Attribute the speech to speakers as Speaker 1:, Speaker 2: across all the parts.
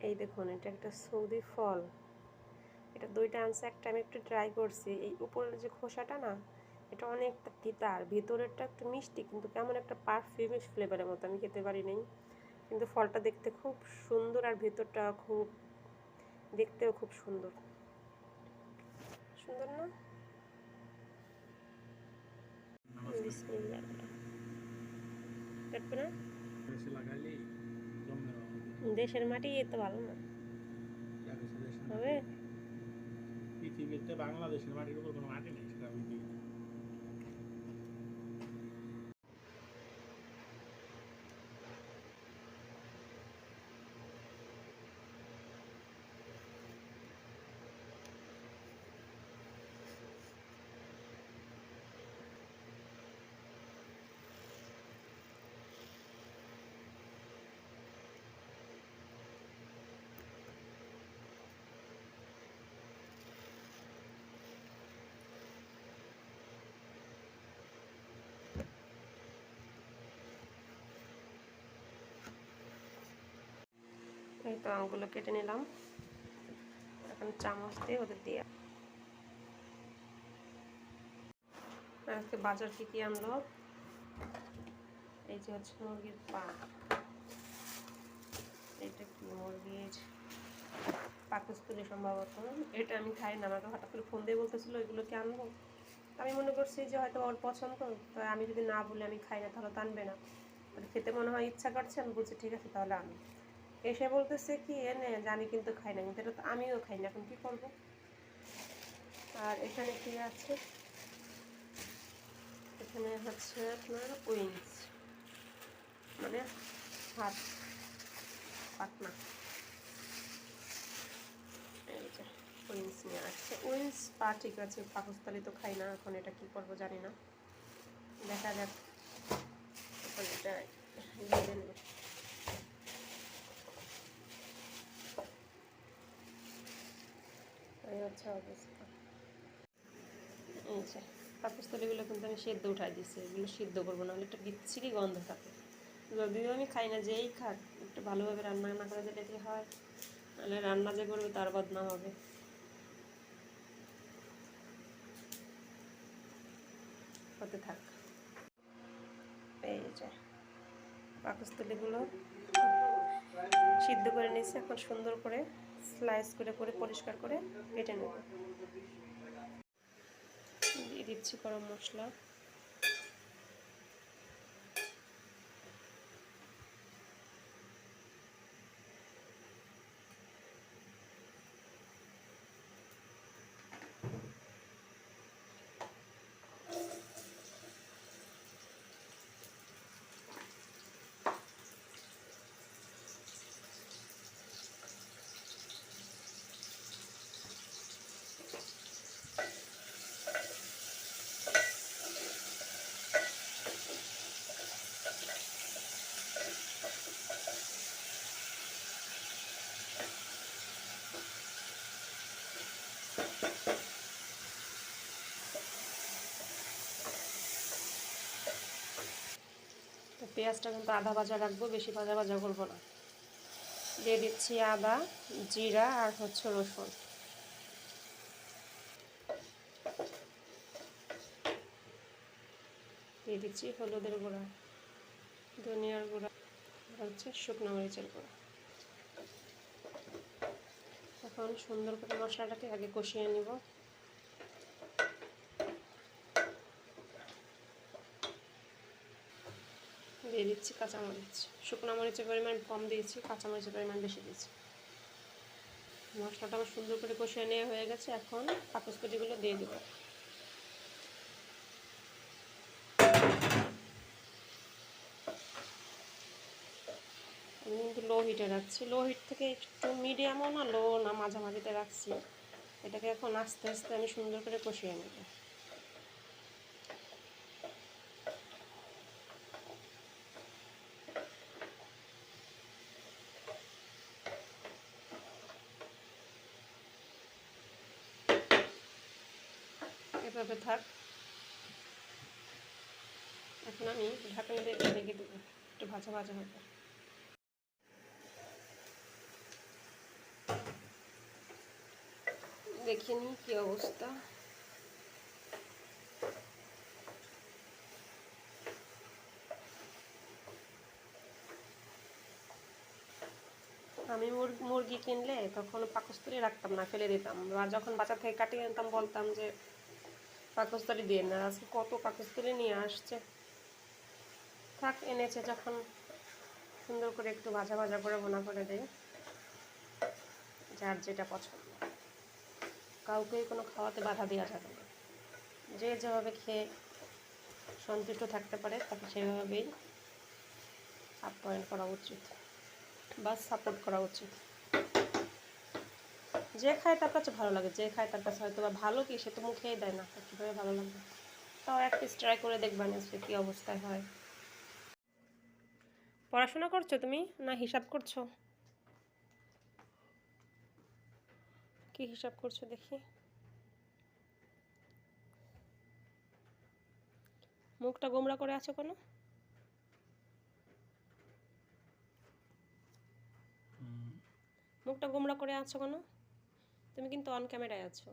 Speaker 1: এই দেখুন এটা একটা সৌদি ফল। এটা দুইটা আনছে একটা আমি একটু ট্রাই করছি। এই উপরের যে খোসাটা না এটা অনেকটা তিতা আর ভিতরেরটা একটু মিষ্টি কিন্তু কেমন একটা পারফিউমিশ ফ্লেভারের মতো আমি খেতে পারি নাই। কিন্তু ফলটা দেখতে খুব সুন্দর আর ভিতরটা খুব দেখতেও খুব সুন্দর। সুন্দর না? বিসমিল্লাহ। কাটবে না দেশের মাটি তো ভালো না। হবে
Speaker 2: পৃথিবীতে বাংলাদেশের মাটির উপর কোনো মাটি নেই সেটা আমি দিই
Speaker 1: এই তো আমগুলো কেটে নিলাম। এখন চামচ দিয়ে ওদের দিয়ে। আজকে বাজার কি কি আনলো? এই যে হচ্ছে মুরগির পা। এটা কি মুরগির? পাকস্তুলি সম্ভবত। এটা আমি খাই না, আমাকে হঠাৎ করে ফোন দিয়ে বলতেছিলো এগুলো কি আনব? আমি মনে করছি যে হয়তো ওর পছন্দ, তো আমি যদি না বলি, আমি খাই না, তাহলে তো আনবে না। ওর খেতে মনে হয় ইচ্ছা করছে, আমি বলছি, ঠিক আছে, তাহলে আনো। এসে বলতেছে কি এনে আমি কিন্তু খাই না, কিন্তু এটা তো আমিও খাই না, এখন কি করব? আর এখানে কি আছে? এখানে হচ্ছে আপনার উইংস মানে হাত পাতনা এই যে, উইংস নিয়ে আসছে। উইংস পা ঠিক আছে পাকস্তালি তো খাই না, এখন এটা কি করব জানি না। দেখা যাক, এখন এটা ভেজে হচ্ছে অবস্থা। যে পাকস্থলীগুলো কিন্তু আমি সেদ্ধ উঠাই দিচ্ছি এগুলো সিদ্ধ করব নাহলে একটা বিচ্ছিরি গন্ধ থাকে। যদিও আমি খাই না যেই খাক একটু ভালোভাবে রান্না না করে দিলে কি হয় নাহলে রান্না যে করবে তার বদনাম হবে। হতে থাক। এই যে পাকস্থলীগুলো সিদ্ধ করে নিয়েছি এখন সুন্দর করে স্লাইস করে করে পরিষ্কার করে কেটে নেব। দিয়ে দিচ্ছি গরম মশলা। পেঁয়াজটা কিন্তু আধা ভাজা রাখব, বেশি ভাজা ভাজা করব না। দিয়ে দিচ্ছি আদা, জিরা আর হচ্ছে রসুন। দিয়ে দিচ্ছি হলুদের গুঁড়া, ধনিয়ার গুঁড়া হচ্ছে শুকনো মরিচের গুঁড়া। এখন সুন্দর করে মশলাটাকে আগে কষিয়ে নিব। দিয়ে দিচ্ছি, কাঁচামরিচ। শুকনো মরিচের পরিমাণ কম দিয়েছি, কাঁচামরিচের পরিমাণ বেশি দিয়েছি। মশলাটা আমার সুন্দর করে কষিয়ে নেওয়া হয়ে গেছে, এখন পাকস্কুটিগুলো দিয়ে দেবো। আমি কিন্তু লো হিটে রাখছি। লো হিট থেকে একটু মিডিয়ামও না লো না, মাঝামাঝিতে রাখছি। এটাকে এখন আস্তে আস্তে আমি সুন্দর করে কষিয়ে নেব। এভাবে থাক। এখন আমি ঢাকনা দিয়ে রেখে দেবো একটু ভাজা ভাজা হবে দেখিনি কি অবস্থা। আমি মুরগি কিনলে তখন পাকস্থলী রাখতাম না, ফেলে দিতাম। আর যখন বাচ্চা থেকে কাটিয়ে আনতাম, বলতাম যে পাকস্থলী দিয়ে না, আজকে কত পাকস্থলী নিয়ে আসছে। থাক, এনেছে যখন। সুন্দর করে একটু ভাজা ভাজা করে ভোনা করে দেয় যার যেটা পছন্দ। কাউকেই কোনো খাওয়াতে বাধা দেওয়া যাবে না। যে যেভাবে খেয়ে সন্তুষ্ট থাকতে পারে, তাকে সেভাবেই আপ্যায়ন করা উচিত। বা সাপোর্ট করা উচিত। যে খায় তার কাছে ভালো লাগে যে খায় তার কাছে হয়তো বা ভালো কি সে তো মুখেই দেয় না কীভাবে ভালো লাগবে তাও এক পিস ট্রাই করে দেখবেন আজকে কী অবস্থায় হয়। পড়াশোনা করছ তুমি না হিসাব করছ? কি হিসাব করছ দেখি। মুখটা গোমরা করে আছো কেন? মুখটা গোমরা করে আছো কেন? তুমি কিন্তু অন ক্যামেরায় আছো।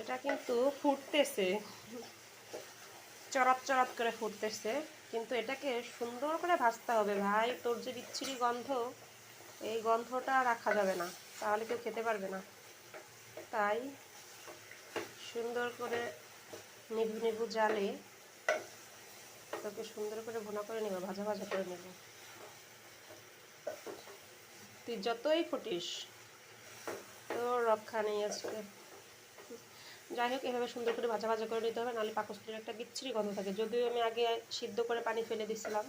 Speaker 1: এটা কিন্তু ফুটতেছে। চড়াত চড়াত করে ফুটতেছে। কিন্তু এটাকে সুন্দর করে ভাজতে হবে ভাই। তোর যে বিচ্ছিরি গন্ধ, এই গন্ধটা রাখা যাবে না। তাহলে কেউ খেতে পারবে না। তাই সুন্দর করে নিভু নিভু জালে তোকে সুন্দর করে ভুনা করে নেব, ভাজা ভাজা করে নেব। তুই যতই ফুটিস, তোর রক্ষা নেই আজকে। যাই হোক, এভাবে সুন্দর করে ভাজা ভাজা করে নিতে হবে, নাহলে পাকস্থলীর একটা বিচ্ছিরি গন্ধ থাকে। যদিও আমি আগে সিদ্ধ করে পানি ফেলে দিছিলাম,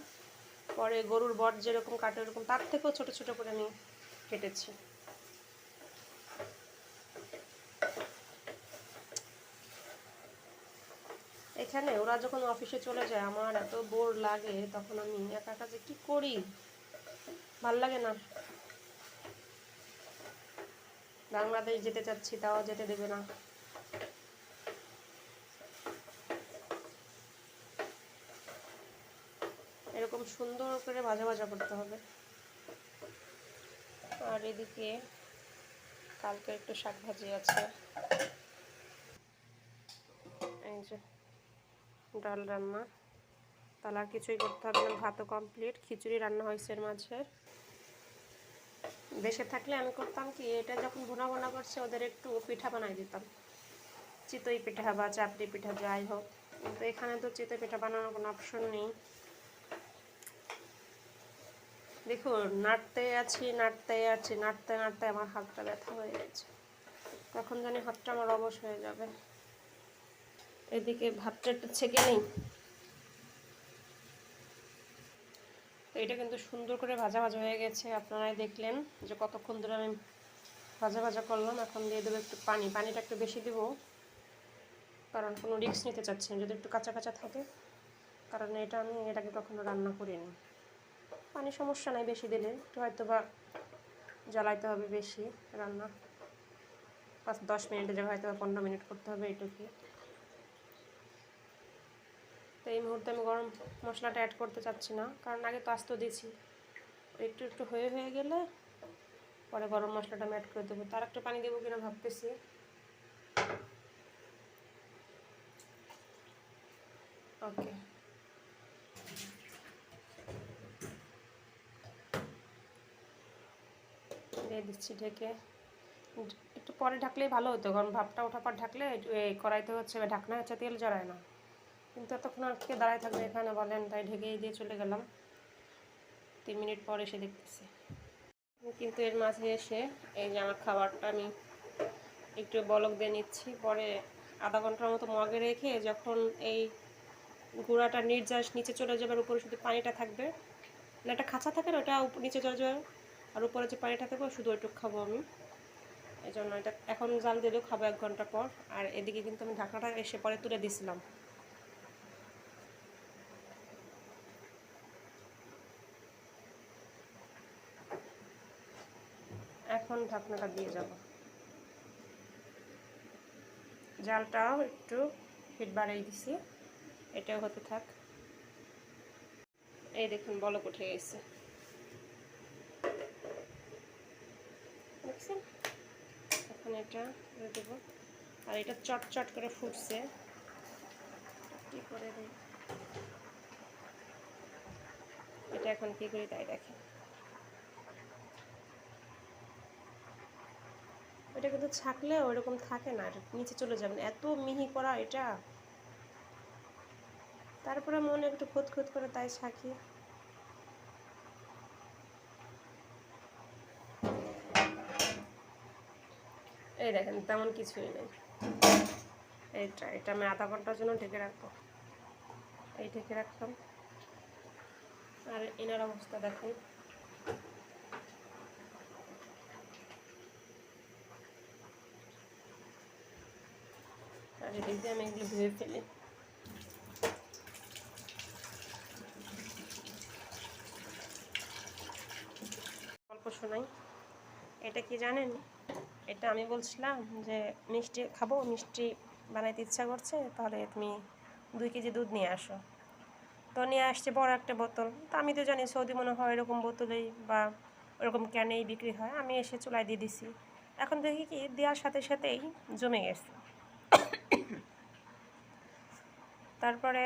Speaker 1: পরে গরুর বট যেরকম কাটে ওরকম, তার থেকেও ছোট ছোট করে আমি কেটেছি। এখানে ওরা যখন অফিসে চলে যায়, আমার এত বোর লাগে, তখন আমি একা যে কি করি? ভালো লাগে না। বাংলাদেশ যেতে চাচ্ছি, তাও যেতে দেবে না। এরকম সুন্দর করে ভাজা ভাজা করতে হবে। আর এদিকে কালকে একটু শাক ভাজি আছে। এই যে। ডাল রান্না। তাহলে আর কিছুই করতে হবে না, ভাতও কমপ্লিট খিচুড়ি রান্না হয়েছে এর মাঝে। দেশে থাকলে আমি করতাম কি, এটা যখন ভুনা ভুনা করছে, ওদের একটু পিঠা বানাই দিতাম। চিতই পিঠা বা চাপড়ি পিঠা, যাই হোক। কিন্তু এখানে তো চিতই পিঠা বানানোর কোনো অপশন নেই। দেখুন, নাড়তে আছি নাড়তে আছি, নাড়তে নাড়তে আমার হাতটা ব্যথা হয়ে গেছে। তখন জানি হাতটা আমার অবশ হয়ে যাবে। এদিকে ভাতটা একটু ছেঁকে নেই। তো এটা কিন্তু সুন্দর করে ভাজা ভাজা হয়ে গেছে, আপনারাই দেখলেন যে কতক্ষণ ধরে আমি ভাজা ভাজা করলাম। এখন দিয়ে দেবো একটু পানি, পানিটা একটু বেশি দেবো, কারণ কোনো রিস্ক নিতে চাচ্ছি যদি একটু কাঁচা কাঁচা থাকে, কারণ এটা আমি এটাকে কখনো রান্না করিনি। পানি সমস্যা নাই বেশি দিলে, একটু হয়তো বা জ্বালাইতে হবে বেশি রান্না। পাঁচ দশ মিনিটে যাবে হয়তো বা পনেরো মিনিট করতে হবে এটুকু। তো এই মুহূর্তে আমি গরম মশলাটা অ্যাড করতে চাচ্ছি না। কারণ আগে তো আস্ত দিয়েছি। একটু একটু হয়ে হয়ে গেলে পরে গরম মশলাটা আমি অ্যাড করে দেবো। তার একটু পানি দেবো কিনা ভাবতেছি। ওকে দিয়ে দিচ্ছি ঢেকে। একটু পরে ঢাকলেই ভালো হতো, কারণ ভাপটা ওঠার পর ঢাকলে কড়াইতে হচ্ছে ঢাকনা হচ্ছে তেল জড়ায় না। কিন্তু এতক্ষণ আর কে দাঁড়ায় থাকবে এখানে বলেন, তাই ঢেকে দিয়ে চলে গেলাম। তিন মিনিট পর এসে দেখতেছি। কিন্তু এর মাঝে এসে এই যে আমার খাবারটা আমি একটু বলক দিয়ে নিচ্ছি। পরে আধা ঘণ্টার মতো মগে রেখে যখন এই গুঁড়াটা নির্যাস নিচে চলে যাবে আর উপরে শুধু পানিটা থাকবে, না একটা খাঁচা থাকে না, ওটা নিচে চলে যাবে, আর উপরে যে পানিটা থাকবে শুধু ওইটুকু খাব আমি। এই জন্য এটা এখন জাল দিলেও খাব এক ঘণ্টা পর। আর এদিকে কিন্তু আমি ঢাকনাটা এসে পরে তুলে দিছিলাম এখন ঢাকনাটা দিয়ে যাব। জালটাও একটু হিট বাড়িয়ে দিছি। এটাও হতে থাক। এই দেখুন, বলক উঠে গেছে। দেখছেন? এখন এটা করে দেবো। আর এটা চট চট করে ফুটছে। কি করে এটা এখন কি করি তাই দেখেন কিন্তু ছাকলে ওরকম থাকে না নিচে চলে যাবেন এত মিহি করা এটা। তারপরে মনে একটু খুঁত খুঁত করে তাই ছাকি এই দেখেন, তেমন কিছুই নেই। এইটা, এটা আমি আধা ঘণ্টার জন্য ঢেকে রাখব। এই ঢেকে রাখলাম। আর এনার অবস্থা দেখুন। আর এদিক আমি এগুলো ধুয়ে ফেলি গল্প শোনাই। এটা কি জানেন? এটা আমি বলছিলাম যে মিষ্টি খাব, মিষ্টি বানাইতে ইচ্ছা করছে, তাহলে তুমি দুই কেজি দুধ নিয়ে আসো। তো নিয়ে আসছে বড় একটা বোতল। তো আমি তো জানি সৌদি মনে হয় এরকম বোতলেই বা ওরকম ক্যানেই বিক্রি হয়। আমি এসে চুলায় দিয়ে দিছি। এখন দেখি কি দেওয়ার সাথে সাথেই জমে গেছে। তারপরে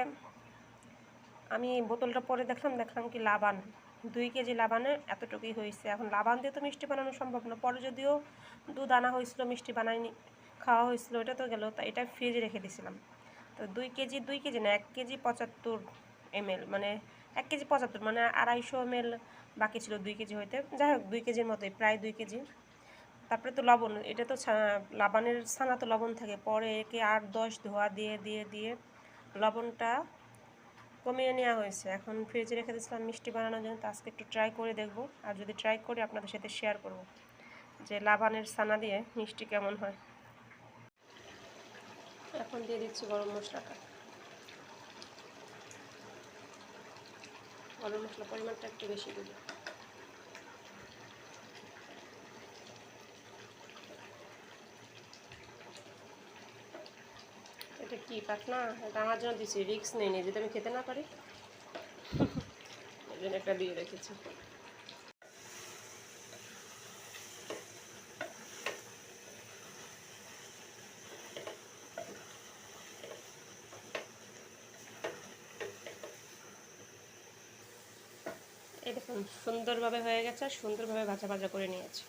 Speaker 1: আমি বোতলটা পরে দেখলাম দেখলাম কি লাবান। দুই কেজি লাবানে এতটুকুই হয়েছে। এখন লাবান দিয়ে তো মিষ্টি বানানো সম্ভব না। পরে যদিও দুধ আনা হয়েছিল, মিষ্টি বানাইনি খাওয়া হয়েছিল, ওটা তো গেল। তা এটা ফ্রিজে রেখে দিয়েছিলাম। তো দুই কেজি দুই কেজি না, এক কেজি পঁচাত্তর এমএল মানে এক কেজি পঁচাত্তর মানে আড়াইশো এমএল বাকি ছিল দুই কেজি হইতে। যাই হোক, দুই কেজির মতোই, প্রায় দুই কেজি। তারপরে তো লবণ, এটা তো লাবানের ছানা তো লবণ থাকে। পরে একে আট, দশ ধোয়া দিয়ে দিয়ে দিয়ে লবণটা কমিয়ে নেওয়া হয়েছে। এখন ফ্রিজে রেখে দিয়েছিলাম মিষ্টি বানানোর জন্য, তো আজকে একটু ট্রাই করে দেখব। আর যদি ট্রাই করি, আপনাদের সাথে শেয়ার করব যে লাবানের ছানা দিয়ে মিষ্টি কেমন হয়। এখন দিয়ে দিচ্ছি গরম মশলাটা। গরম মশলা পরিমাণটা একটু বেশি দেবো। এটা কি পাতনা এটা আমার জন্য দিচ্ছি রিক্স নেই নেই, যদি আমি খেতে না পারি। এই জন্য একটা দিয়ে রেখেছি। দেখুন, সুন্দরভাবে হয়ে গেছে, সুন্দরভাবে ভাজা ভাজা করে নিয়েছি।